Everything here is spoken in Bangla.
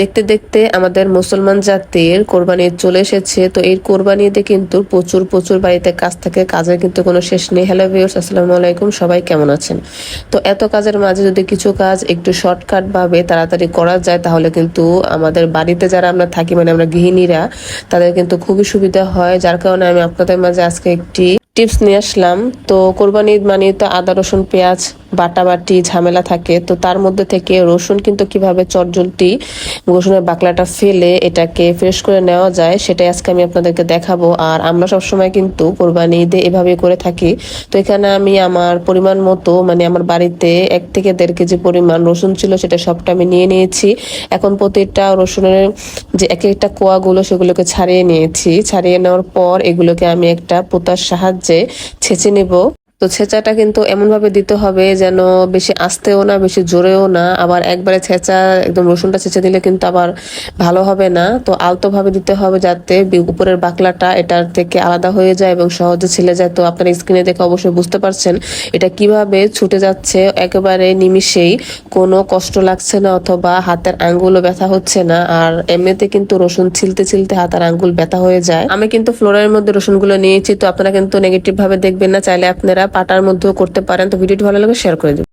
দেখতে দেখতে আমাদের মুসলমান জাতির কোরবানি চলে এসেছে। তো এই কোরবানিতে কিন্তু প্রচুর প্রচুর বাড়িতে কাজ থাকে। কাজের কিন্তু কোনো শেষ নেই। হ্যালো ভিউয়ার্স আসসালামু আলাইকুম। সবাই কেমন আছেন? তো এত কাজের মাঝে যদি কিছু কাজ একটু শর্টকাট ভাবে তাড়াতাড়ি করা যায়, তাহলে কিন্তু আমাদের বাড়িতে যারা আমরা থাকি মানে আমরা গৃহিণীরা, তাদের কিন্তু খুবই সুবিধা হয়। যার কারণে আমি আপনাদের মাঝে আজকে একটি টিপস নিয়ে আসলাম। তো কোরবানি মানে তো আদা, রসুন, পেঁয়াজ বাটাবাটি, ঝামেলা থাকে। তো তার মধ্যে থেকে রসুন কিন্তু কীভাবে চটজলটি, রসুনের বাকলাটা ফেলে এটাকে ফ্রেশ করে নেওয়া যায়, সেটাই আজকে আমি আপনাদেরকে দেখাবো। আর আমরা সবসময় কিন্তু কোরবানি ঈদে এভাবে করে থাকি। তো এখানে আমি আমার পরিমাণ মতো মানে আমার বাড়িতে এক থেকে দেড় কেজি পরিমাণ রসুন ছিল, সেটা সবটা আমি নিয়ে নিয়েছি। এখন প্রতিটা রসুনের যে এক একটা কোয়াগুলো, সেগুলোকে ছাড়িয়ে নিয়েছি। ছাড়িয়ে নেওয়ার পর এগুলোকে আমি একটা পোতার সাহায্যে ছেঁচে নেব। তো ছেঁচাটা কিন্তু এমনভাবে দিতে হবে যেন বেশি আস্তেও না, বেশি জোরেও না। আবার একবারে ছেঁচা, একদম রসুনটা ছেঁচে দিলে কিন্তু আবার ভালো হবে না। তো আলতোভাবে দিতে হবে যাতে উপরের বাকলাটা এটার থেকে আলাদা হয়ে যায় এবং সহজে ছিলে যায়। তো আপনার স্ক্রিনে দেখে অবশ্যই বুঝতে পারছেন এটা কীভাবে ছুটে যাচ্ছে। একেবারে নিমিষেই কোনো কষ্ট লাগছে না অথবা হাতের আঙ্গুলও ব্যথা হচ্ছে না। আর এমনিতে কিন্তু রসুন ছিলতে ছিলতে হাতের আঙ্গুল ব্যথা হয়ে যায়। আমি কিন্তু ফ্লোরের মধ্যে রসুনগুলো নিয়েছি, তো আপনারা কিন্তু নেগেটিভ ভাবে দেখবেন না। চাইলে আপনারা পাটার মধ্যেও করতে পারেন তো ভিডিওটি ভালো লাগে শেয়ার করে দিন